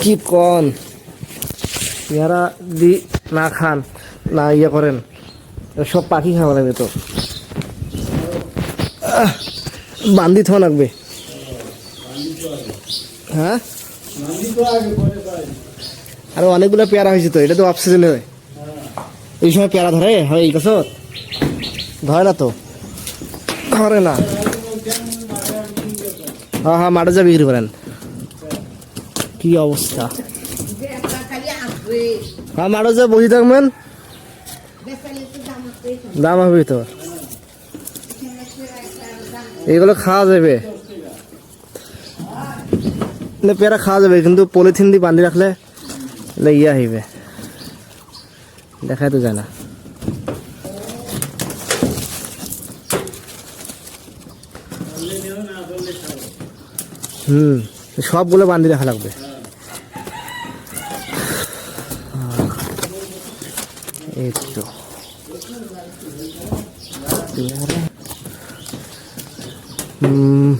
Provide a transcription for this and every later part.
কি কন। পেয়ারা দি না খান, না ইয়ে করেন। সব পাখি খাওয়া লাগবে তো। বান্দি থোয়া লাগবে। হ্যাঁ? আরে অনেকগুলো পেয়ারা হয়েছে তো, এটা তো অফ সিজনে হয়। এই সময় পেয়ারা ধরে, হয় এই গাছত। ধরে না তো। ধরে না। হ্যাঁ হ্যাঁ মাঠে যা বিক্রি করেন। কি অবস্থা? মাঠে যা বসে থাকবেন, দাম হবে তো। এগুলো খাওয়া যাবে। না, পেয়ারা খাওয়া যাবে, কিন্তু পলিথিন দিয়ে বান্ধি রাখলে ইয়া হইবে। দেখাই তো যায় না। হুম, সবগুলো বান্ধি রাখা লাগবে। হুম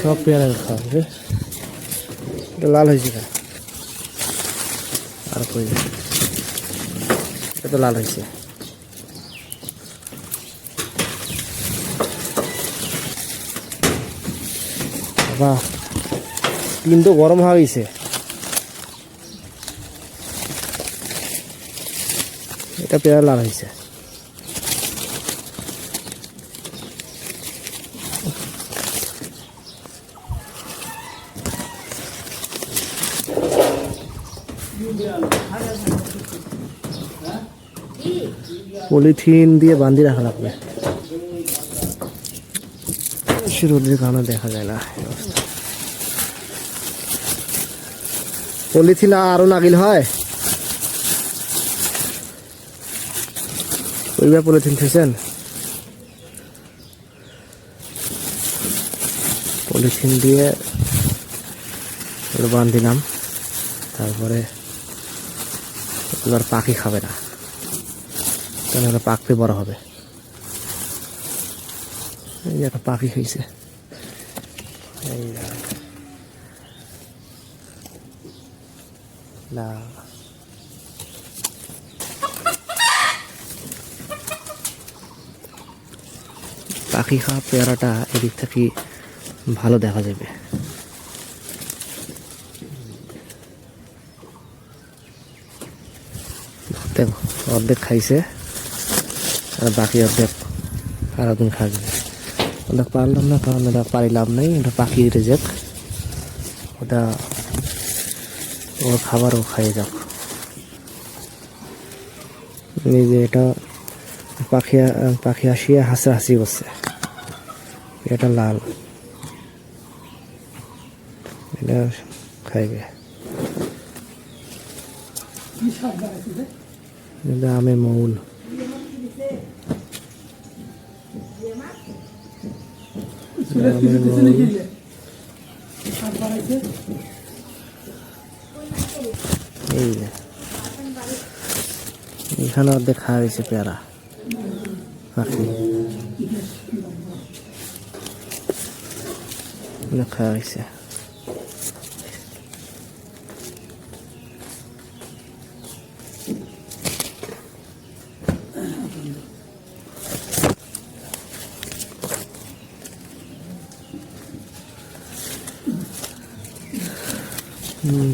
সব পেয়ারা খাওয়া হবে। এটা লাল হয়েছে কেন আর কই? এটা তো লাল হয়েছে। বাবা কিন্তু গরম হয়ে গেছে। এটা পেয়ারা লাল হয়েছে। পলিথিন দিয়ে বান্ধি রাখা লাগবে। বেশি রোদের কারণে দেখা যায় না পলিথিন আরও নাগিল হয়। ওইবার পলিথিন খেয়েছেন পলিথিন দিয়ে ওটা বান্ধিলাম তারপরে এবার পাখি খাবে না। তাহলে পাকতে বড় হবে। এই একটা পাখি খাইছে। এই যে। না পাখি খাওয়া পেয়ারাটা এদিক থেকে ভালো দেখা যাবে দেখো, অর্ধেক খাইছে আর বাকি অর্ধেক আর খাবে ওটা পারলাম না, কারণ এটা পারিলাম নাই এটা পাখি রেজেক ওটা ওর খাবারও খাইয়ে যাক। এই যে এটা পাখি পাখি আসিয়া হাসি হাসি করছে। এটা লাল। এটা খাইবে। এটা আমের মৌল। মৌল এই যে এখানে অর্ধেক খাওয়া হয়েছে পেয়ারা পাখি খাওয়া হয়েছে হুম,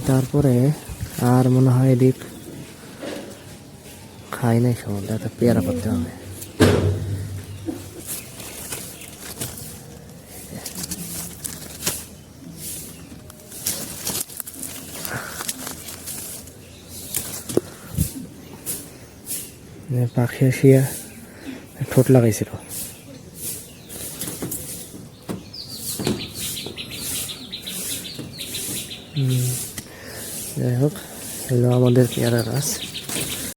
তারপরে আর মনে হয় এদিক খাই নাই সব একটা পেয়ারা করতে হবে। পাখি আসিয়া ঠোঁট লাগাইছিল। হুম, যাই হোক হলো আমাদের পেয়ারা গাছ।